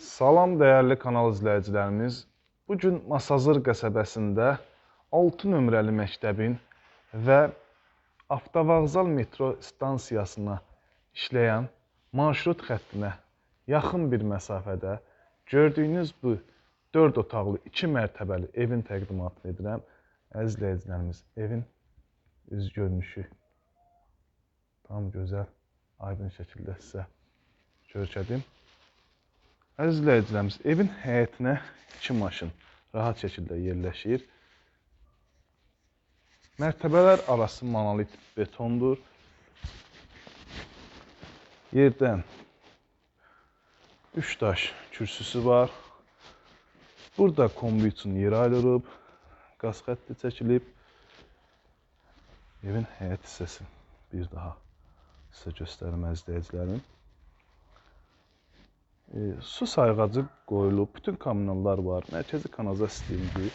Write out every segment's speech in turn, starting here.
Salam dəyərli kanal izləyicilərimiz. Bu gün Masazır qəsəbəsində 6 nömrəli məktəbin və Avtovağzal metro stansiyasına işləyən marşrut xəttinə yaxın bir məsafədə gördüyünüz bu 4 otaqlı 2 mərtəbəli evin təqdimatını edirəm. Əziz izləyicilərimiz, evin üz görünüşü tam gözəl, aydın şəkildə sizə göstərdim. Əziz izləyicilərimiz, evin həyətinə iki maşın rahat şəkildə yerləşir. Mərtəbələr arası monolit betondur. Yerdən 3 daş kürsüsü var. Burada kombi üçün yer ayrılıb, qaz xətti çəkilib. Evin həyət hissəsini bir daha sizə göstərim əziz izləyicilərim. E, su sayğacı qoyulub, bütün kommunallar var, mərkəzi kanalizasiya sistemidir.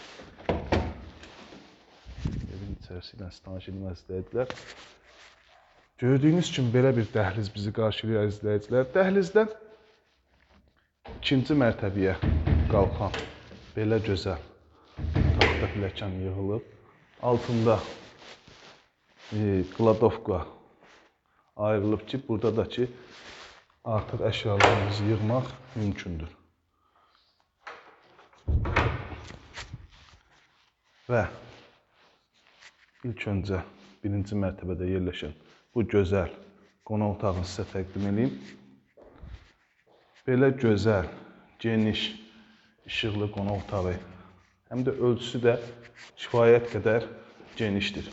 Evin içərisi ilə tanış edilməz izləyicilər. Gördüyünüz kimi belə bir dəhliz bizi qarşılayır izləyicilər. Dəhlizdən ikinci mərtəbəyə qalxan belə gözəl taxta pilləkən yığılıb. Altında e, kladovka ayrılıb ki, burada da ki artıq əşyalarımızı yığmaq mümkündür. Və ilk öncə birinci mərtəbədə yerləşən bu gözəl qonaq otağını sizə təqdim edeyim. Belə gözəl, geniş, işıqlı qonaq otağı, həm də ölçüsü də kifayət qədər genişdir.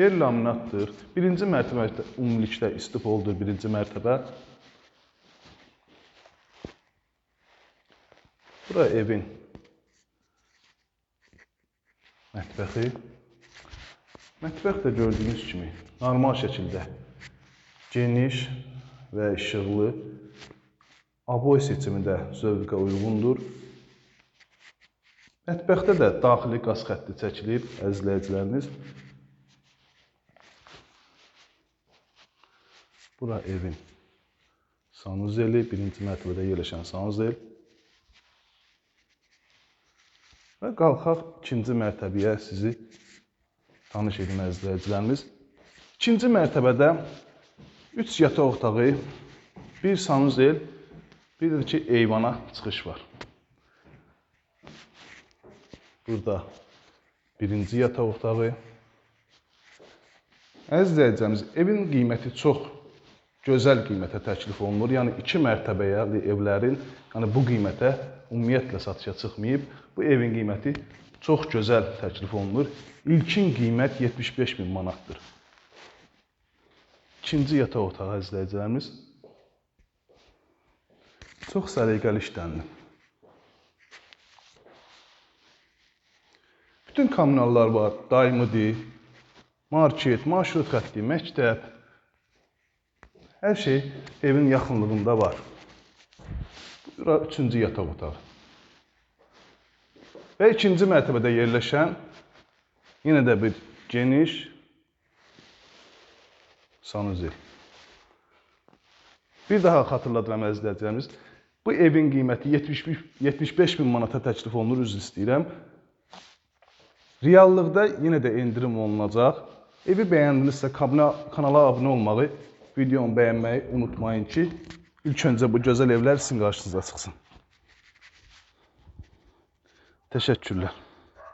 Yer laminatdır. Birinci mərtəbədə ümumilikdə istifoldur birinci mərtəbə. Bura evin mətbəxi. Mətbəx də gördüyünüz kimi normal şəkildə geniş və işıqlı. Aboy seçimi də zövqə uyğundur. Mətbəxdə də daxili qaz xətti çəkilib, əzizləyicilərimiz. Bura evin sanuzeli, birinci mərtəbədə yerləşən sanuzel. Və qalxaq ikinci mərtəbəyə sizi tanış edim əzizləyicilərimiz. İkinci mərtəbədə 3 yataq otağı, bir sanuzel, bir də ki eyvana çıxış var. Burada birinci yataq otağı. Əziz izləyicilərimiz, evin qiyməti çox gözəl qiymətə təklif olunur. Yəni 2 mərtəbəyə evlərin, yəni bu qiymətə ümumiyyətlə satışa çıxmayıb. Bu evin qiyməti çox gözəl təklif olunur. İlkin qiymət 75 min manatdır. İkinci yataq otağı izləyicilərimiz çox səliqəli işlənilib. Bütün kommunallar var, daimidir, market, marşrut xətti, məktəb. Hər şey evin yaxınlığında var. Bura üçüncü yataq otağı. Və ikinci mərtəbədə yerləşən yenə də bir geniş sanuzel. Bir daha xatırladıram əziz izləyicilərimiz. Bu evin qiyməti 75 75 min manata təklif olunur, üzr istəyirəm. Reallıqda yenə də endirim olunacaq. Evi bəyəndinizsə kanala abunə olmağı videomu bəyənməyi unutmayın ki, ilk öncə bu gözəl evlər sizin qarşınıza çıxsın. Təşəkkürlər.